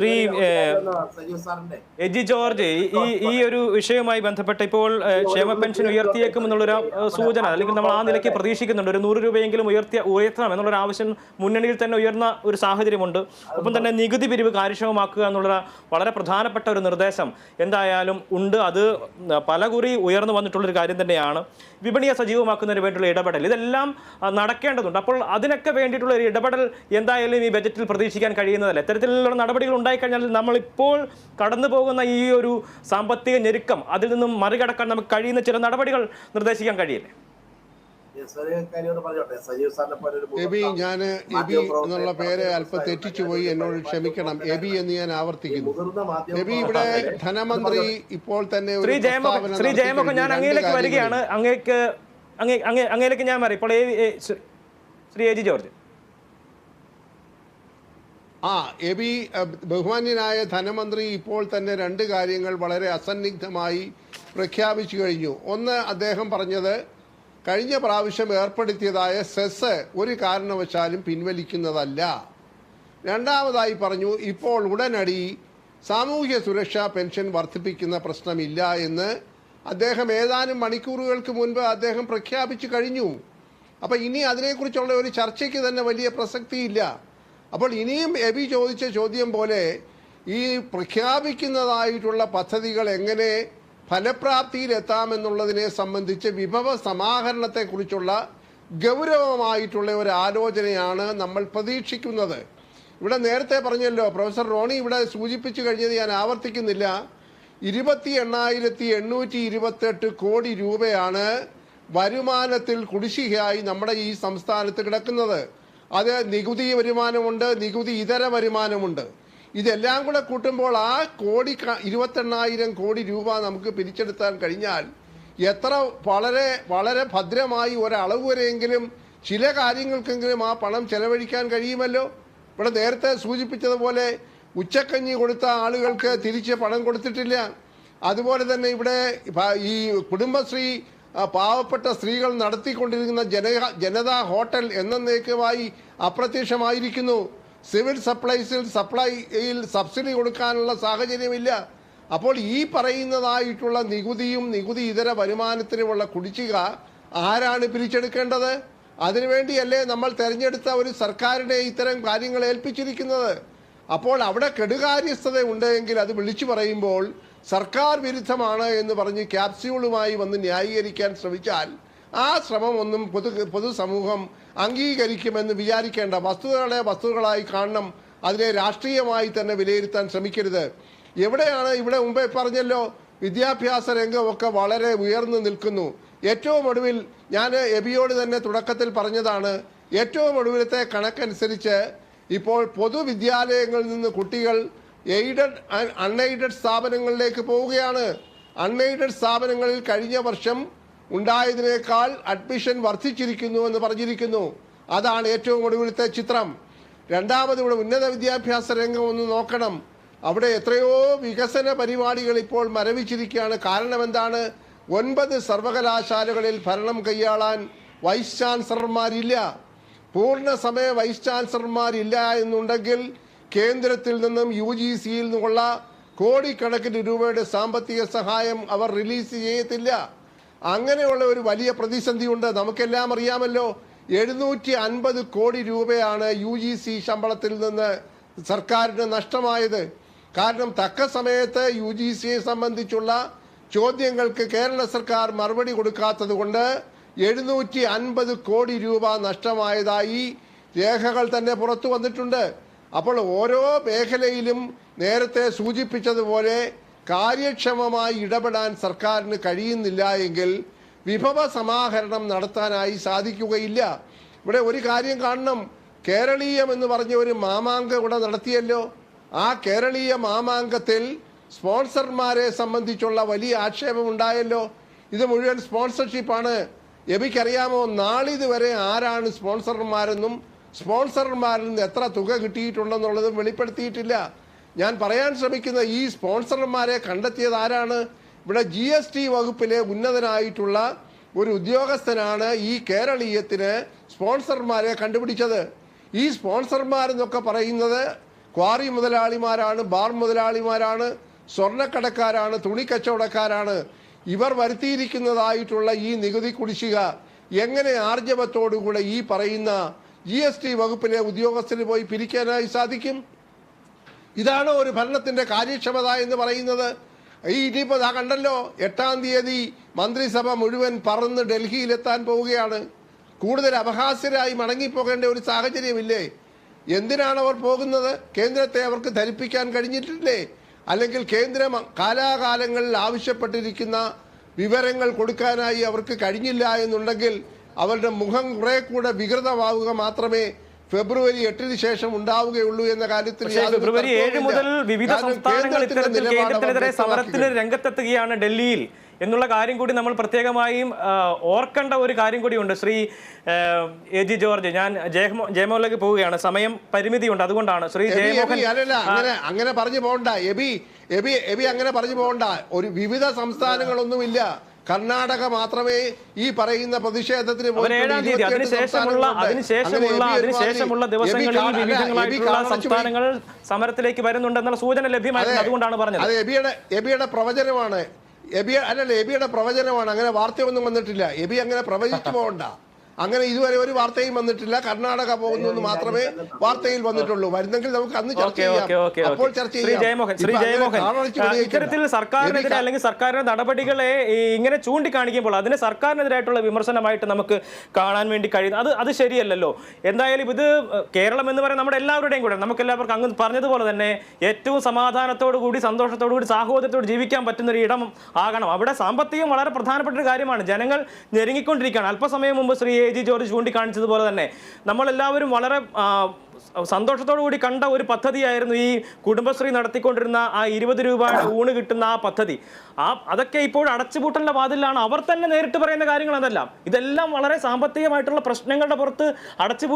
Shri AG George ഈ ഈ ഒരു വിഷയവുമായി ബന്ധപ്പെട്ട് ഇപ്പോൾ ക്ഷേമ പെൻഷൻ ഉയർത്തിയേക്കും എന്നുള്ളൊരു സൂചന അല്ലെങ്കിൽ നമ്മൾ ആ നിലയ്ക്ക് പ്രതീക്ഷിക്കുന്നുണ്ട്. ഒരു നൂറ് രൂപയെങ്കിലും ഉയർത്തിയ ഉയർത്തണം എന്നുള്ളൊരു ആവശ്യം മുന്നണിയിൽ തന്നെ ഉയർന്ന ഒരു സാഹചര്യമുണ്ട്. ഒപ്പം തന്നെ നികുതി പിരിവ് കാര്യക്ഷമമാക്കുക എന്നുള്ള വളരെ പ്രധാനപ്പെട്ട ഒരു നിർദ്ദേശം എന്തായാലും ഉണ്ട്. അത് പല കുറി ഉയർന്നു വന്നിട്ടുള്ളൊരു കാര്യം തന്നെയാണ്. വിപണിയെ സജീവമാക്കുന്നതിന് വേണ്ടിയുള്ള ഇടപെടൽ ഇതെല്ലാം നടക്കേണ്ടതുണ്ട്. അപ്പോൾ അതിനൊക്കെ വേണ്ടിയിട്ടുള്ള ഒരു ഇടപെടൽ എന്തായാലും ഈ ബജറ്റിൽ പ്രതീക്ഷിക്കാൻ കഴിയുന്നതല്ല. ഇത്തരത്തിലുള്ള നടപടികൾ ഉണ്ടായിക്കഴിഞ്ഞാൽ നമ്മളിപ്പോൾ കടന്നു പോകുന്ന ഈ ഒരു സാമ്പത്തിക ഞെരുക്കം അതിൽ നിന്നും മറികടക്കാൻ നമുക്ക് കഴിയുന്ന ചില നടപടികൾ നിർദ്ദേശിക്കാൻ കഴിയില്ലേ? എബി ഞാൻ എബി എന്നുള്ള പേര് അല്പം തെറ്റിച്ചു പോയി എന്നോട് ക്ഷമിക്കണം. എബി എന്ന് ഞാൻ ആവർത്തിക്കുന്നു. എബി ഇവിടെ ധനമന്ത്രി ഇപ്പോൾ തന്നെ ശ്രീ ജയമോഹൻ ശ്രീ ജയമോഹൻ ഞാൻ അങ്ങയിലേക്ക് വരികയാണ്. അങ്ങേക്ക് അങ്ങേ അങ്ങേ അങ്ങയിലേക്ക് ഞാൻ മാറി. ഇപ്പോൾ Shri- Shri A G George. ആ എബി ബഹുമാന്യനായ ധനമന്ത്രി ഇപ്പോൾ തന്നെ രണ്ട് കാര്യങ്ങൾ വളരെ അസന്നിഗ്ധമായി പ്രഖ്യാപിച്ചു കഴിഞ്ഞു. ഒന്ന് അദ്ദേഹം പറഞ്ഞത് കഴിഞ്ഞ പ്രാവശ്യം ഏർപ്പെടുത്തിയതായ സെസ് ഒരു കാരണവശാലും പിൻവലിക്കുന്നതല്ല. രണ്ടാമതായി പറഞ്ഞു ഇപ്പോൾ ഉടനടി സാമൂഹ്യ സുരക്ഷാ പെൻഷൻ വർദ്ധിപ്പിക്കുന്ന പ്രശ്നമില്ല എന്ന് അദ്ദേഹം ഏതാനും മണിക്കൂറുകൾക്ക് മുൻപ് അദ്ദേഹം പ്രഖ്യാപിച്ചു കഴിഞ്ഞു. അപ്പോൾ ഇനി അതിനെക്കുറിച്ചുള്ള ഒരു ചർച്ചയ്ക്ക് തന്നെ വലിയ പ്രസക്തിയില്ല. അപ്പോൾ ഇനിയും എബി ചോദിച്ച ചോദ്യം പോലെ ഈ പ്രഖ്യാപിക്കുന്നതായിട്ടുള്ള പദ്ധതികൾ എങ്ങനെ ഫലപ്രാപ്തിയിലെത്താമെന്നുള്ളതിനെ സംബന്ധിച്ച് വിഭവ സമാഹരണത്തെക്കുറിച്ചുള്ള ഗൗരവമായിട്ടുള്ള ഒരു ആലോചനയാണ് നമ്മൾ പ്രതീക്ഷിക്കുന്നത്. ഇവിടെ നേരത്തെ പറഞ്ഞല്ലോ പ്രൊഫസർ റോണി ഇവിടെ സൂചിപ്പിച്ചു കഴിഞ്ഞത് ഞാൻ ആവർത്തിക്കുന്നില്ല. ഇരുപത്തി എണ്ണായിരത്തി എണ്ണൂറ്റി ഇരുപത്തെട്ട് കോടി രൂപയാണ് വരുമാനത്തിൽ കുടിശ്ശികയായി നമ്മുടെ ഈ സംസ്ഥാനത്ത് കിടക്കുന്നത്. അത് നികുതി വരുമാനമുണ്ട് നികുതി ഇതര വരുമാനമുണ്ട്. ഇതെല്ലാം കൂടെ കൂട്ടുമ്പോൾ ആ കോടി ഇരുപത്തെണ്ണായിരം കോടി രൂപ നമുക്ക് പിരിച്ചെടുത്താൻ കഴിഞ്ഞാൽ എത്ര വളരെ വളരെ ഭദ്രമായി ഒരളവ് വരെയെങ്കിലും ചില കാര്യങ്ങൾക്കെങ്കിലും ആ പണം ചെലവഴിക്കാൻ കഴിയുമല്ലോ? ഇവിടെ നേരത്തെ സൂചിപ്പിച്ചതുപോലെ ഉച്ചക്കഞ്ഞി കൊടുത്ത ആളുകൾക്ക് തിരിച്ച് പണം കൊടുത്തിട്ടില്ല. അതുപോലെ തന്നെ ഇവിടെ ഈ കുടുംബശ്രീ പാവപ്പെട്ട സ്ത്രീകൾ നടത്തിക്കൊണ്ടിരിക്കുന്ന ജന ജനതാ ഹോട്ടൽ എന്നേക്കുമായി അപ്രത്യക്ഷമായിരിക്കുന്നു. സിവിൽ സപ്ലൈസിൽ സപ്ലൈയിൽ സബ്സിഡി കൊടുക്കാനുള്ള സാഹചര്യമില്ല. അപ്പോൾ ഈ പറയുന്നതായിട്ടുള്ള നികുതിയും നികുതി ഇതര വരുമാനത്തിനുമുള്ള കുടിശ്ശിക ആരാണ് പിരിച്ചെടുക്കേണ്ടത്? അതിനുവേണ്ടിയല്ലേ നമ്മൾ തെരഞ്ഞെടുത്ത ഒരു സർക്കാരിനെ ഇത്തരം കാര്യങ്ങൾ ഏൽപ്പിച്ചിരിക്കുന്നത്? അപ്പോൾ അവിടെ കെടുകാര്യസ്ഥത ഉണ്ടെങ്കിൽ അത് വിളിച്ചു പറയുമ്പോൾ സർക്കാർ വിരുദ്ധമാണ് എന്ന് പറഞ്ഞ് ക്യാപ്സ്യൂളുമായി വന്ന് ന്യായീകരിക്കാൻ ശ്രമിച്ചാൽ ആ ശ്രമം ഒന്നും പൊതു പൊതുസമൂഹം അംഗീകരിക്കുമെന്ന് വിചാരിക്കേണ്ട വസ്തുതകളെ വസ്തുതകളായി കാണണം അതിനെ രാഷ്ട്രീയമായി തന്നെ വിലയിരുത്താൻ ശ്രമിക്കരുത്. എവിടെയാണ്? ഇവിടെ മുമ്പേ പറഞ്ഞല്ലോ വിദ്യാഭ്യാസ രംഗമൊക്കെ വളരെ ഉയർന്നു നിൽക്കുന്നു. ഏറ്റവും ഒടുവിൽ ഞാൻ എബിയോട് തന്നെ തുടക്കത്തിൽ പറഞ്ഞതാണ് ഏറ്റവും ഒടുവിലത്തെ കണക്കനുസരിച്ച് ഇപ്പോൾ പൊതുവിദ്യാലയങ്ങളിൽ നിന്ന് കുട്ടികൾ എയ്ഡഡ് അൺഎയ്ഡഡ് സ്ഥാപനങ്ങളിലേക്ക് പോവുകയാണ്. അൺഎയ്ഡഡ് സ്ഥാപനങ്ങളിൽ കഴിഞ്ഞ വർഷം ഉണ്ടായതിനേക്കാൾ അഡ്മിഷൻ വർദ്ധിച്ചിരിക്കുന്നു എന്ന് പറഞ്ഞിരിക്കുന്നു. അതാണ് ഏറ്റവും ഒടുവിലത്തെ ചിത്രം. രണ്ടാമത് ഇവിടെ ഉന്നത വിദ്യാഭ്യാസ രംഗം ഒന്ന് നോക്കണം. അവിടെ എത്രയോ വികസന പരിപാടികൾ ഇപ്പോൾ മരവിച്ചിരിക്കുകയാണ്. കാരണം എന്താണ്? ഒൻപത് സർവകലാശാലകളിൽ ഭരണം കൈയാളാൻ വൈസ് ചാൻസലർമാരില്ല പൂർണ സമയ വൈസ് ചാൻസലർമാരില്ല എന്നുണ്ടെങ്കിൽ കേന്ദ്രത്തിൽ നിന്നും യു ജി സിയിൽ നിന്നുള്ള കോടിക്കണക്കിന് രൂപയുടെ സാമ്പത്തിക സഹായം അവർ റിലീസ് ചെയ്യത്തില്ല. അങ്ങനെയുള്ള ഒരു വലിയ പ്രതിസന്ധിയുണ്ട്. നമുക്കെല്ലാം അറിയാമല്ലോ എഴുന്നൂറ്റി അൻപത് കോടി രൂപയാണ് യു ജി സി ശമ്പളത്തിൽ നിന്ന് സർക്കാരിന് നഷ്ടമായത്. കാരണം തക്ക സമയത്ത് യു ജി സിയെ സംബന്ധിച്ചുള്ള ചോദ്യങ്ങൾക്ക് കേരള സർക്കാർ മറുപടി കൊടുക്കാത്തത് കൊണ്ട് എഴുന്നൂറ്റി അൻപത് കോടി രൂപ നഷ്ടമായതായി രേഖകൾ തന്നെ പുറത്തു വന്നിട്ടുണ്ട്. അപ്പോൾ ഓരോ മേഖലയിലും നേരത്തെ സൂചിപ്പിച്ചതുപോലെ കാര്യക്ഷമമായി ഇടപെടാൻ സർക്കാരിന് കഴിയുന്നില്ല എങ്കിൽ വിഭവ സമാഹരണം നടത്താനായി സാധിക്കുകയില്ല. ഇവിടെ ഒരു കാര്യം കാണണം. കേരളീയം എന്ന് പറഞ്ഞ ഒരു മാമാങ്ക ഇവിടെ നടത്തിയല്ലോ. ആ കേരളീയ മാമാങ്കത്തിൽ സ്പോൺസർമാരെ സംബന്ധിച്ചുള്ള വലിയ ആക്ഷേപം ഉണ്ടായല്ലോ. ഇത് മുഴുവൻ സ്പോൺസർഷിപ്പാണ്. എബിക്കറിയാമോ നാളിതുവരെ ആരാണ് സ്പോൺസർമാരെന്നും സ്പോൺസർമാരിൽ നിന്ന് എത്ര തുക കിട്ടിയിട്ടുണ്ടെന്നുള്ളതും വെളിപ്പെടുത്തിയിട്ടില്ല. ഞാൻ പറയാൻ ശ്രമിക്കുന്ന ഈ സ്പോൺസർമാരെ കണ്ടെത്തിയത് ആരാണ്? ഇവിടെ ജി എസ് ടി വകുപ്പിലെ ഉന്നതനായിട്ടുള്ള ഒരു ഉദ്യോഗസ്ഥനാണ് ഈ കേരളീയത്തിന് സ്പോൺസർമാരെ കണ്ടുപിടിച്ചത്. ഈ സ്പോൺസർമാരെന്നൊക്കെ പറയുന്നത് ക്വാറി മുതലാളിമാരാണ് ബാർ മുതലാളിമാരാണ് സ്വർണക്കടക്കാരാണ് തുണിക്കച്ചവടക്കാരാണ്. ഇവർ വരുത്തിയിരിക്കുന്നതായിട്ടുള്ള ഈ നികുതി കുടിശ്ശിക എങ്ങനെ ആർജവത്തോടുകൂടെ ഈ പറയുന്ന ജി എസ് ടി വകുപ്പിലെ ഉദ്യോഗസ്ഥന് പോയി പിരിക്കാനായി സാധിക്കും? ഇതാണ് ഒരു ഭരണത്തിന്റെ കാര്യക്ഷമത എന്ന് പറയുന്നത്. ഈ ഇനിയിപ്പോ ദാ കണ്ടല്ലോ എട്ടാം തീയതി മന്ത്രിസഭ മുഴുവൻ പറന്ന് ഡൽഹിയിലെത്താൻ പോവുകയാണ്. കൂടുതൽ അപഹാസ്യരായി മടങ്ങിപ്പോകേണ്ട ഒരു സാഹചര്യമില്ലേ? എന്തിനാണ് അവർ പോകുന്നത്? കേന്ദ്രത്തെ അവർക്ക് ധരിപ്പിക്കാൻ കഴിഞ്ഞിട്ടില്ലേ? അല്ലെങ്കിൽ കേന്ദ്രം കാലാകാലങ്ങളിൽ ആവശ്യപ്പെട്ടിരിക്കുന്ന വിവരങ്ങൾ കൊടുക്കാനായി അവർക്ക് കഴിഞ്ഞില്ല എന്നുണ്ടെങ്കിൽ അവരുടെ മുഖം കുറെ കൂടെ വികൃതമാവുക മാത്രമേ ഫെബ്രുവരി എട്ടിന് ശേഷം ഉണ്ടാവുകയുള്ളൂ എന്ന കാര്യത്തിൽ ഫെബ്രുവരി ഏഴ് മുതൽ വിവിധ സംസ്ഥാനങ്ങൾ ഇത്തരത്തിൽ കേന്ദ്രത്തിനെതിരെ സമരത്തിന് രംഗത്തെത്തുകയാണ് ഡൽഹിയിൽ. എന്നുള്ള കാര്യം കൂടി നമ്മൾ പ്രത്യേകമായും ഓർക്കേണ്ട ഒരു കാര്യം കൂടിയുണ്ട്. ശ്രീ എ ജി ജോർജ് ഞാൻ ജയമോ ജയമോഹനിലേക്ക് പോവുകയാണ്. സമയം പരിമിതിയുണ്ട്. അതുകൊണ്ടാണ് ശ്രീ ജയമോഹൻ അങ്ങനെ അങ്ങനെ പറഞ്ഞു പോകണ്ട. എബി എബി എബി അങ്ങനെ പറഞ്ഞു പോകണ്ട. ഒരു വിവിധ സംസ്ഥാനങ്ങളൊന്നുമില്ല. കർണാടക മാത്രമേ ഈ പറയുന്ന പ്രതിഷേധത്തിന് അവർ പോയിട്ടുള്ളൂ. ഏഴാം തീയതി. 28 അതിനുശേഷമുള്ള. അതിനുശേഷമുള്ള അതിനുശേഷമുള്ള ദിവസങ്ങളിൽ വിവിധങ്ങളായിട്ടുള്ള സംസ്ഥാനങ്ങൾ സമരത്തിലേക്ക് വരുന്നുണ്ടെന്നുള്ള സൂചന ലഭ്യമായിരുന്നു. അതുകൊണ്ടാണ് പറഞ്ഞത്. അത് എബിയുടെ എബിയുടെ പ്രവചനമാണ്. എബി അല്ലല്ല എബിയുടെ പ്രവചനമാണ്. അങ്ങനെ വാർത്തയൊന്നും വന്നിട്ടില്ല. എബി അങ്ങനെ പ്രവചിച്ചു പോകണ്ട. അങ്ങനെ ഇതുവരെ ഒരു വാർത്തയും വന്നിട്ടില്ല. കർണാടക പോകുന്നു എന്ന് മാത്രമേ വാർത്തയിൽ വന്നിട്ടുള്ളൂ. വരുന്നെങ്കിൽ നമുക്ക് അന്ന് ചർച്ച ചെയ്യാം. അപ്പോൾ. ചർച്ച ചെയ്യാം. ഇത്തരത്തിൽ സർക്കാരിനെതിരെ അല്ലെങ്കിൽ സർക്കാരിന്റെ നടപടികളെ ഇങ്ങനെ ചൂണ്ടിക്കാണിക്കുമ്പോൾ അതിന് സർക്കാരിനെതിരായിട്ടുള്ള വിമർശനമായിട്ട് നമുക്ക് കാണാൻ വേണ്ടി കഴിയുന്നു. അത് അത് ശരിയല്ലല്ലോ. എന്തായാലും ഇത് കേരളം എന്ന് പറയുന്നത് നമ്മുടെ എല്ലാവരുടെയും കൂടെ നമുക്ക് എല്ലാവർക്കും അങ്ങ് പറഞ്ഞതുപോലെ തന്നെ ഏറ്റവും സമാധാനത്തോടു കൂടി സന്തോഷത്തോടു കൂടി സാഹോദര്യത്തോട് ജീവിക്കാൻ പറ്റുന്ന ഒരു ഇടം ആകണം. അവിടെ സാമ്പത്തികം വളരെ പ്രധാനപ്പെട്ട ഒരു കാര്യമാണ്. ജനങ്ങൾ ഞെരുങ്ങിക്കൊണ്ടിരിക്കുകയാണ്. അല്പസമയം മുമ്പ് ശ്രീ ജി ജോർജ് ചൂണ്ടിക്കാണിച്ചതുപോലെ തന്നെ നമ്മളെല്ലാവരും വളരെ സന്തോഷത്തോടു കൂടി കണ്ട ഒരു പദ്ധതിയായിരുന്നു ഈ കുടുംബശ്രീ നടത്തിക്കൊണ്ടിരുന്ന ആ ഇരുപത് രൂപയുടെ ഊണ് കിട്ടുന്ന ആ പദ്ധതി. ആ അതൊക്കെ ഇപ്പോൾ അടച്ചുപൂട്ടലിന്റെ വാതിലാണ് അവർ തന്നെ നേരിട്ട് പറയുന്ന കാര്യങ്ങൾ അതെല്ലാം. ഇതെല്ലാം വളരെ സാമ്പത്തികമായിട്ടുള്ള പ്രശ്നങ്ങളുടെ പുറത്ത് അടച്ചുപൂട്ടി